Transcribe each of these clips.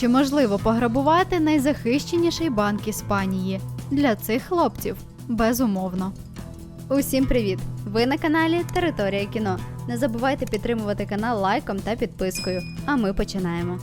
Чи можливо пограбувати найзахищеніший банк Іспанії? Для цих хлопців безумовно. Усім привіт! Ви на каналі Територія кіно. Не забувайте підтримувати канал лайком та підпискою. А ми починаємо.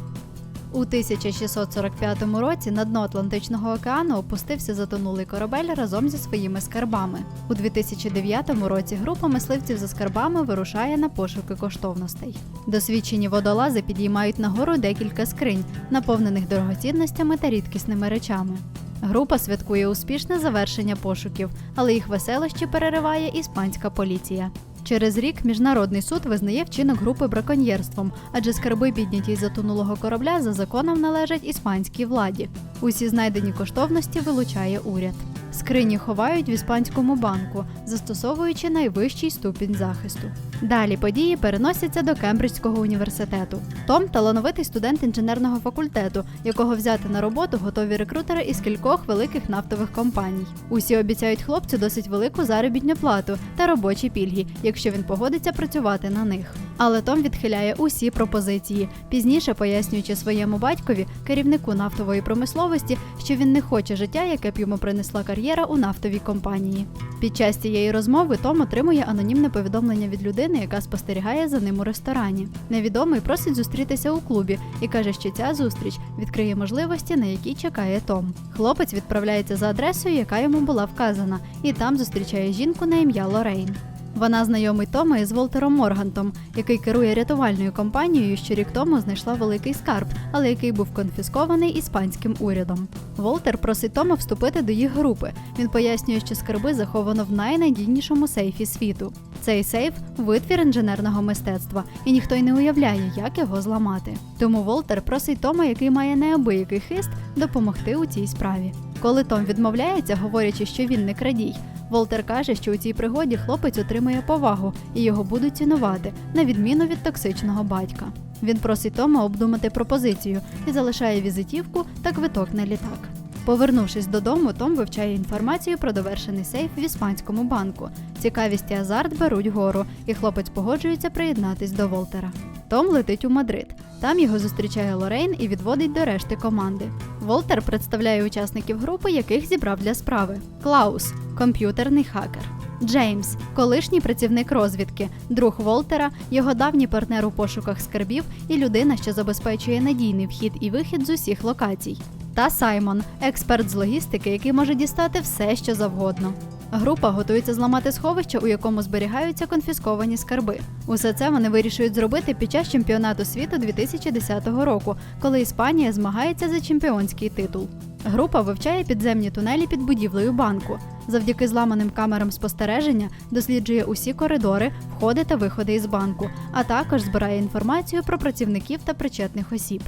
У 1645 році на дно Атлантичного океану опустився затонулий корабель разом зі своїми скарбами. У 2009 році група мисливців за скарбами вирушає на пошуки коштовностей. Досвідчені водолази підіймають нагору декілька скринь, наповнених дорогоцінностями та рідкісними речами. Група святкує успішне завершення пошуків, але їх веселощі перериває іспанська поліція. Через рік міжнародний суд визнає вчинок групи браконьєрством, адже скарби, підняті із затонулого корабля, за законом належать іспанській владі. Усі знайдені коштовності вилучає уряд. Скрині ховають в іспанському банку, застосовуючи найвищий ступінь захисту. Далі події переносяться до Кембриджського університету. Том талановитий студент інженерного факультету, якого взяти на роботу готові рекрутери із кількох великих нафтових компаній. Усі обіцяють хлопцю досить велику заробітну плату та робочі пільги, якщо він погодиться працювати на них. Але Том відхиляє усі пропозиції, пізніше пояснюючи своєму батькові, керівнику нафтової промисловості, що він не хоче життя, яке б йому принесла кар'єра у нафтовій компанії. Під час цієї розмови Том отримує анонімне повідомлення від людини, яка спостерігає за ним у ресторані. Невідомий просить зустрітися у клубі і каже, що ця зустріч відкриє можливості, на які чекає Том. Хлопець відправляється за адресою, яка йому була вказана, і там зустрічає жінку на ім'я Лорейн. Вона знайомий Тома із Волтером Моргантом, який керує рятувальною компанією, що рік тому знайшла великий скарб, але який був конфіскований іспанським урядом. Волтер просить Тома вступити до їх групи. Він пояснює, що скарби заховано в найнадійнішому сейфі світу. Цей сейф витвір інженерного мистецтва, і ніхто й не уявляє, як його зламати. Тому Волтер просить Тома, який має неабиякий хист, допомогти у цій справі. Коли Том відмовляється, говорячи, що він не крадій, Волтер каже, що у цій пригоді хлопець отримує повагу і його будуть цінувати, на відміну від токсичного батька. Він просить Тома обдумати пропозицію і залишає візитівку та квиток на літак. Повернувшись додому, Том вивчає інформацію про довершений сейф в іспанському банку. Цікавість і азарт беруть гору, і хлопець погоджується приєднатись до Волтера. Том летить у Мадрид. Там його зустрічає Лорейн і відводить до решти команди. Волтер представляє учасників групи, яких зібрав для справи: Клаус комп'ютерний хакер. Джеймс, колишній працівник розвідки, друг Волтера, його давній партнер у пошуках скарбів і людина, що забезпечує надійний вхід і вихід з усіх локацій. Та Саймон, експерт з логістики, який може дістати все, що завгодно. Група готується зламати сховище, у якому зберігаються конфісковані скарби. Усе це вони вирішують зробити під час чемпіонату світу 2010 року, коли Іспанія змагається за чемпіонський титул. Група вивчає підземні тунелі під будівлею банку. Завдяки зламаним камерам спостереження досліджує усі коридори, входи та виходи із банку, а також збирає інформацію про працівників та причетних осіб.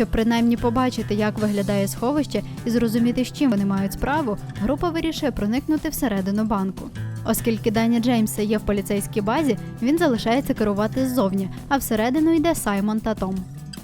Щоб принаймні побачити, як виглядає сховище і зрозуміти, з чим вони мають справу, група вирішує проникнути всередину банку. Оскільки дані Джеймса є в поліцейській базі, він залишається керувати ззовні, а всередину йде Саймон та Том.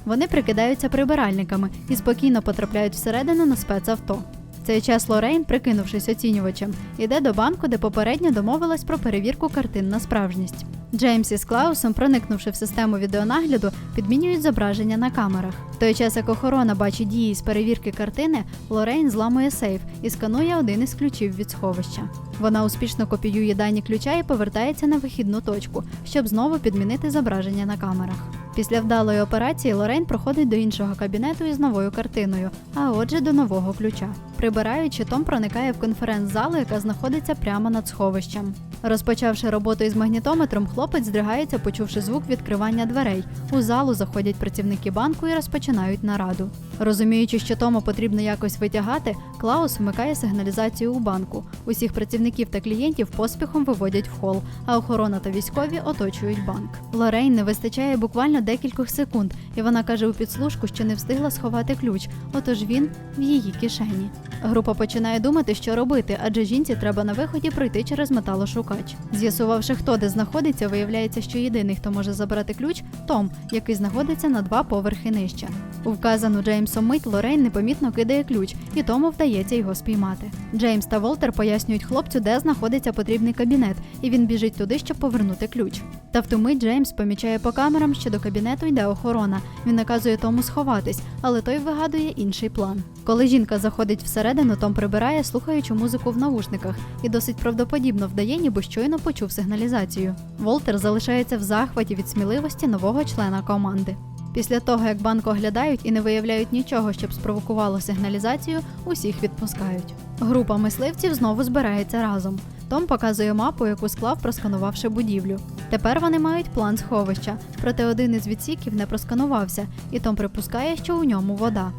Вони прикидаються прибиральниками і спокійно потрапляють всередину на спецавто. Цей час Лорейн, прикинувшись оцінювачем, іде до банку, де попередньо домовилась про перевірку картин на справжність. Джеймс із Клаусом, проникнувши в систему відеонагляду, підмінюють зображення на камерах. В той час, як охорона бачить дії з перевірки картини, Лорейн зламує сейф і сканує один із ключів від сховища. Вона успішно копіює дані ключа і повертається на вихідну точку, щоб знову підмінити зображення на камерах. Після вдалої операції Лорейн проходить до іншого кабінету із новою картиною, а отже, до нового ключа. Прибираючи, Том проникає в конференц-залу, яка знаходиться прямо над сховищем. Розпочавши роботу із магнітометром, хлопець здригається, почувши звук відкривання дверей. У залу заходять працівники банку і розпочинають нараду. Розуміючи, що Тому потрібно якось витягати, Клаус вмикає сигналізацію у банку. Усіх працівників та клієнтів поспіхом виводять в хол, а охорона та військові оточують банк. Лорейн не вистачає буквально декількох секунд, і вона каже у підслужку, що не встигла сховати ключ, отож він в її кишені. Група починає думати, що робити, адже жінці треба на виході пройти через металошукач. З'ясувавши, хто де знаходиться, виявляється, що єдиний, хто може забрати ключ, Том, який знаходиться на два поверхи нижче. У вказану Джеймсом мить Лорейн непомітно кидає ключ, і тому вдається його спіймати. Джеймс та Волтер пояснюють хлопцю, де знаходиться потрібний кабінет, і він біжить туди, щоб повернути ключ. Та в ту мить Джеймс помічає по камерам, що до кабінету йде охорона. Він наказує Тому сховатись, але той вигадує інший план. Коли жінка заходить всередину, Том прибирає, слухаючи музику в навушниках, і досить правдоподібно вдає, ніби щойно почув сигналізацію. Волтер залишається в захваті від сміливості нового члена команди. Після того, як банк оглядають і не виявляють нічого, щоб спровокувало сигналізацію, усіх відпускають. Група мисливців знову збирається разом. Том показує мапу, яку склав, просканувавши будівлю. Тепер вони мають план сховища, проте один із відсіків не просканувався, і Том припускає, що у ньому вода.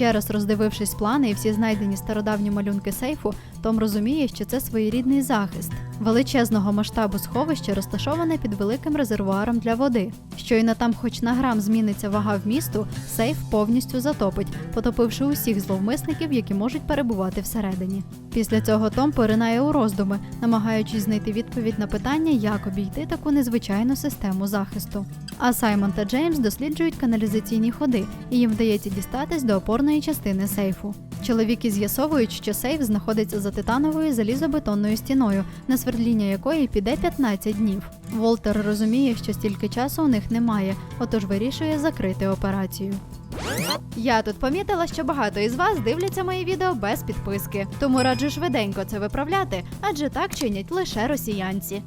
Ще раз роздивившись плани і всі знайдені стародавні малюнки сейфу, Том розуміє, що це своєрідний захист. Величезного масштабу сховище розташоване під великим резервуаром для води. Щойно там, хоч на грам зміниться вага вмісту, сейф повністю затопить, потопивши усіх зловмисників, які можуть перебувати всередині. Після цього Том поринає у роздуми, намагаючись знайти відповідь на питання, як обійти таку незвичайну систему захисту. А Саймон та Джеймс досліджують каналізаційні ходи, і їм вдається дістатись до опорної частини сейфу. Чоловіки з'ясовують, що сейф знаходиться за титановою залізобетонною стіною, на свердління якої піде 15 днів. Волтер розуміє, що стільки часу у них немає, отож вирішує закрити операцію. Я тут помітила, що багато із вас дивляться мої відео без підписки, тому раджу швиденько це виправляти, адже так чинять лише росіянці.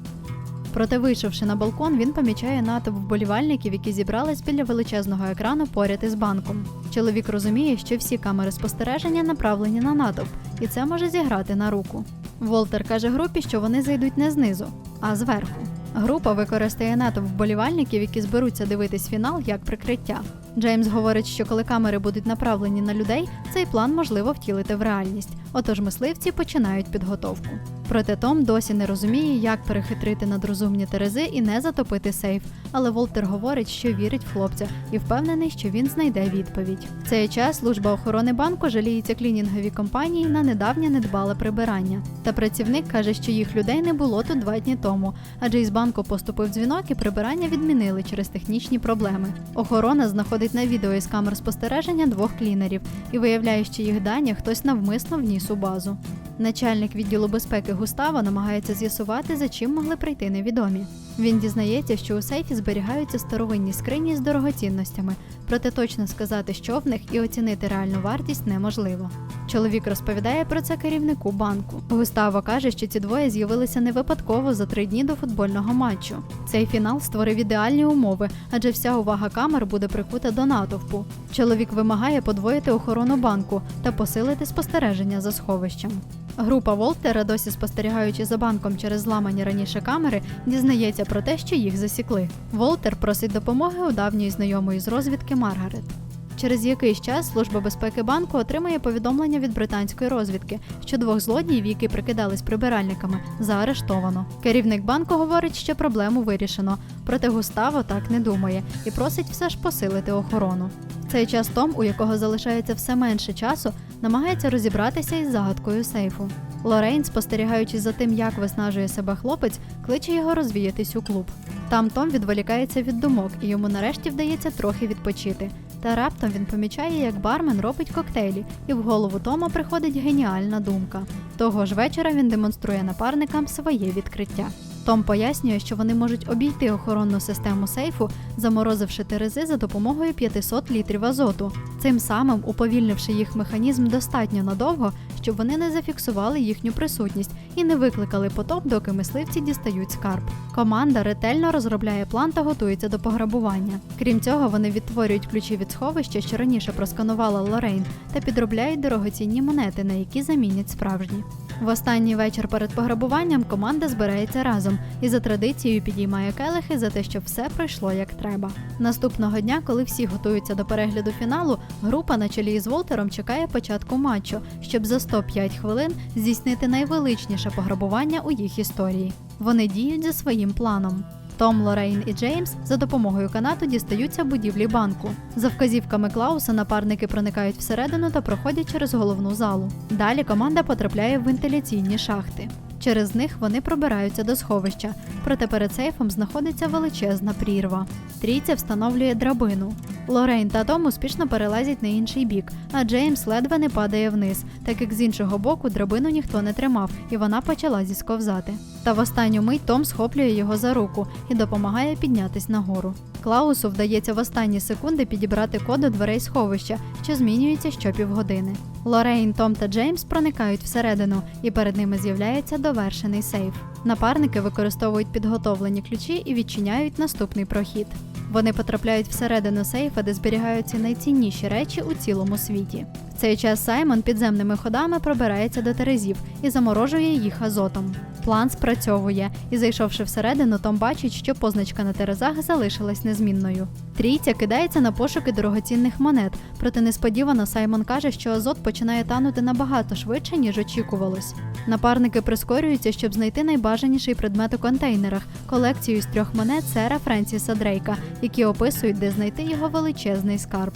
Проте, вийшовши на балкон, він помічає натовп вболівальників, які зібрались біля величезного екрану поряд із банком. Чоловік розуміє, що всі камери спостереження направлені на натовп, і це може зіграти на руку. Волтер каже групі, що вони зайдуть не знизу, а зверху. Група використає натовп вболівальників, які зберуться дивитись фінал як прикриття. Джеймс говорить, що коли камери будуть направлені на людей, цей план можливо втілити в реальність. Отож мисливці починають підготовку. Проте Том досі не розуміє, як перехитрити надрозумні терези і не затопити сейф. Але Волтер говорить, що вірить в хлопця і впевнений, що він знайде відповідь. В цей час служба охорони банку жаліється клінінговій компанії на недавнє недбале прибирання. Та працівник каже, що їх людей не було тут два дні тому, адже із банку поступив дзвінок і прибирання відмінили через технічні проблеми. Охорона знаходить на відео із камер спостереження двох клінерів і виявляє, що їх дані хтось навмисно вніс у базу. Начальник відділу безпеки Густава намагається з'ясувати, за чим могли прийти невідомі. Він дізнається, що у сейфі зберігаються старовинні скрині з дорогоцінностями, проте точно сказати, що в них і оцінити реальну вартість неможливо. Чоловік розповідає про це керівнику банку. Густаво каже, що ці двоє з'явилися не випадково за три дні до футбольного матчу. Цей фінал створив ідеальні умови, адже вся увага камер буде прикута до натовпу. Чоловік вимагає подвоїти охорону банку та посилити спостереження за сховищем. Група Волтера, досі спостерігаючи за банком через зламані раніше камери, дізнається про те, що їх засікли. Волтер просить допомоги у давньої знайомої з розвідки Маргарет. Через якийсь час служба безпеки банку отримає повідомлення від британської розвідки, що двох злодіїв, які прикидались прибиральниками, заарештовано. Керівник банку говорить, що проблему вирішено, проте Густаво так не думає і просить все ж посилити охорону. Цей час Том, у якого залишається все менше часу, намагається розібратися із загадкою сейфу. Лорейн, спостерігаючи за тим, як виснажує себе хлопець, кличе його розвіятись у клуб. Там Том відволікається від думок, і йому нарешті вдається трохи відпочити. Та раптом він помічає, як бармен робить коктейлі, і в голову Тома приходить геніальна думка. Того ж вечора він демонструє напарникам своє відкриття. Том пояснює, що вони можуть обійти охоронну систему сейфу, заморозивши терези за допомогою 500 літрів азоту, цим самим уповільнивши їх механізм достатньо надовго, щоб вони не зафіксували їхню присутність і не викликали потоп, доки мисливці дістають скарб. Команда ретельно розробляє план та готується до пограбування. Крім цього, вони відтворюють ключі від сховища, що раніше просканувала Лорейн, та підробляють дорогоцінні монети, на які замінять справжні. В останній вечір перед пограбуванням команда збирається разом і за традицією підіймає келихи за те, щоб все пройшло як треба. Наступного дня, коли всі готуються до перегляду фіналу, група на чолі із Волтером чекає початку матчу, щоб за 105 хвилин здійснити найвеличніше пограбування у їх історії. Вони діють за своїм планом. Том, Лорейн і Джеймс за допомогою канату дістаються будівлі банку. За вказівками Клауса напарники проникають всередину та проходять через головну залу. Далі команда потрапляє в вентиляційні шахти. Через них вони пробираються до сховища, проте перед сейфом знаходиться величезна прірва. Трійця встановлює драбину. Лорейн та Том успішно перелазять на інший бік, а Джеймс ледве не падає вниз, так як з іншого боку драбину ніхто не тримав, і вона почала зісковзати. Та в останню мить Том схоплює його за руку і допомагає піднятись нагору. Клаусу вдається в останні секунди підібрати код до дверей сховища, що змінюється щопівгодини. Лорейн, Том та Джеймс проникають всередину, і перед ними з'являється довершений сейф. Напарники використовують підготовлені ключі і відчиняють наступний прохід. Вони потрапляють всередину сейфа, де зберігаються найцінніші речі у цілому світі. В цей час Саймон підземними ходами пробирається до терезів і заморожує їх азотом. План спрацьовує, і зайшовши всередину, Том бачить, що позначка на терезах залишилась незмінною. Трійця кидається на пошуки дорогоцінних монет, проте несподівано Саймон каже, що азот починає танути набагато швидше, ніж очікувалось. Напарники прискорюються, щоб знайти найбажаніший предмет у контейнерах колекцію з трьох монет сера Френсіса Дрейка, які описують, де знайти його величезний скарб.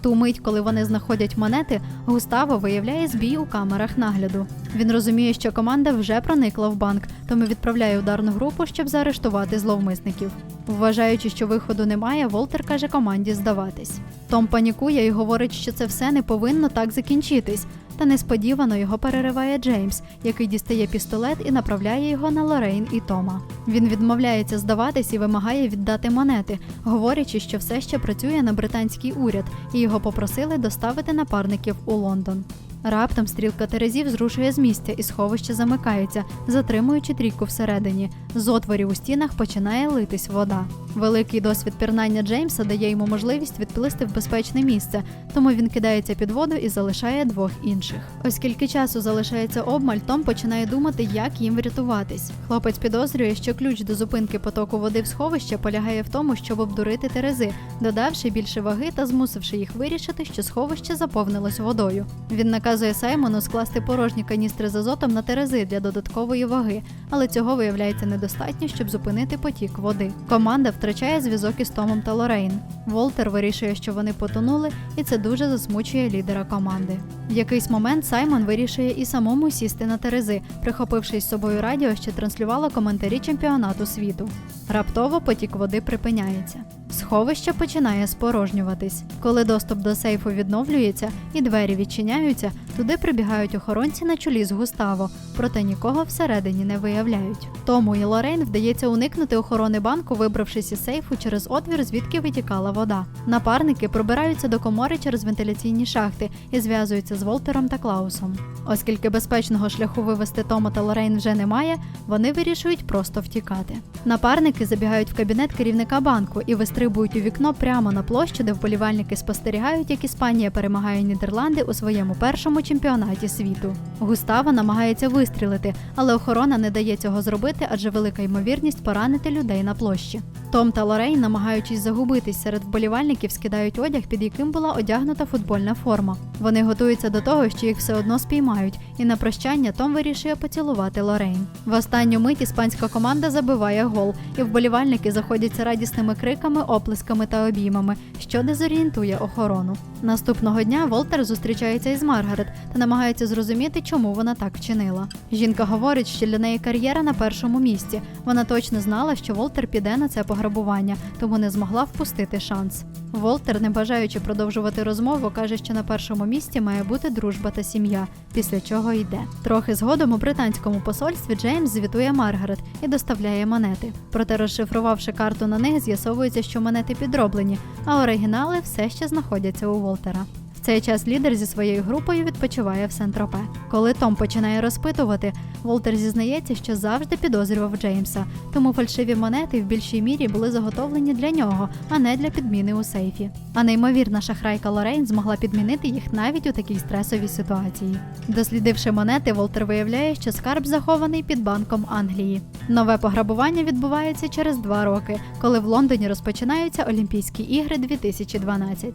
Ту мить, коли вони знаходять монети, Густаво виявляє збій у камерах нагляду. Він розуміє, що команда вже проникла в банк, тому відправляє ударну групу, щоб заарештувати зловмисників. Вважаючи, що виходу немає, Волтер каже команді здаватись. Том панікує і говорить, що це все не повинно так закінчитись. Та несподівано його перериває Джеймс, який дістає пістолет і направляє його на Лорейн і Тома. Він відмовляється здаватись і вимагає віддати монети, говорячи, що все ще працює на британський уряд, і його попросили доставити напарників у Лондон. Раптом стрілка терезів зрушує з місця і сховище замикається, затримуючи трійку всередині. З отворів у стінах починає литись вода. Великий досвід пірнання Джеймса дає йому можливість відплисти в безпечне місце, тому він кидається під воду і залишає двох інших. Оскільки часу залишається обмаль, Том починає думати, як їм врятуватись. Хлопець підозрює, що ключ до зупинки потоку води в сховище полягає в тому, щоб обдурити терези, додавши більше ваги та змусивши їх вирішити, що сховище заповнилось водою. Він наказує Саймону скласти порожні каністри з азотом на терези для додаткової ваги, але цього виявляється недостатньо, щоб зупинити потік води. Команда втрачає зв'язок із Томом та Лорейн. Волтер вирішує, що вони потонули, і це дуже засмучує лідера команди. В якийсь момент Саймон вирішує і самому сісти на терези, прихопивши з собою радіо, що транслювало коментарі чемпіонату світу. Раптово потік води припиняється. Сховище починає спорожнюватись. Коли доступ до сейфу відновлюється і двері відчиняються, туди прибігають охоронці на чолі з Густаво, проте нікого всередині не виявляють. Тому і Лорейн вдається уникнути охорони банку, вибравшись із сейфу через отвір, звідки витікала вода. Напарники пробираються до комори через вентиляційні шахти і зв'язуються з Волтером та Клаусом. Оскільки безпечного шляху вивести Тома та Лорейн вже немає, вони вирішують просто втікати. Напарники забігають в кабінет керівника банку і вистрибують у вікно прямо на площу, де вболівальники спостерігають, як Іспанія перемагає Нідерланди у своєму першому чемпіонаті світу. Густава намагається вистрілити, але охорона не дає цього зробити, адже велика ймовірність поранити людей на площі. Том та Лорейн, намагаючись загубитись серед вболівальників, скидають одяг, під яким була одягнута футбольна форма. Вони готуються до того, що їх все одно спіймають, і на прощання Том вирішує поцілувати Лорейн. В останню мить іспанська команда забиває гол, і вболівальники заходяться радісними криками, оплесками та обіймами, що дезорієнтує охорону. Наступного дня Волтер зустрічається із Маргарет та намагається зрозуміти, чому вона так вчинила. Жінка говорить, що для неї кар'єра на першому місці. Вона точно знала, що Волтер піде на це пограбування, тому не змогла впустити шанс. Волтер, не бажаючи продовжувати розмову, каже, що на першому місці має бути дружба та сім'я, після чого йде. Трохи згодом у британському посольстві Джеймс звітує Маргарет і доставляє монети. Проте, розшифрувавши карту на них, з'ясовується, що монети підроблені, а оригінали все ще знаходяться у Волтера. Цей час лідер зі своєю групою відпочиває в Сент-Тропе. Коли Том починає розпитувати, Волтер зізнається, що завжди підозрював Джеймса, тому фальшиві монети в більшій мірі були заготовлені для нього, а не для підміни у сейфі. А неймовірна шахрайка Лорейн змогла підмінити їх навіть у такій стресовій ситуації. Дослідивши монети, Волтер виявляє, що скарб захований під банком Англії. Нове пограбування відбувається через два роки, коли в Лондоні розпочинаються Олімпійські ігри 2012.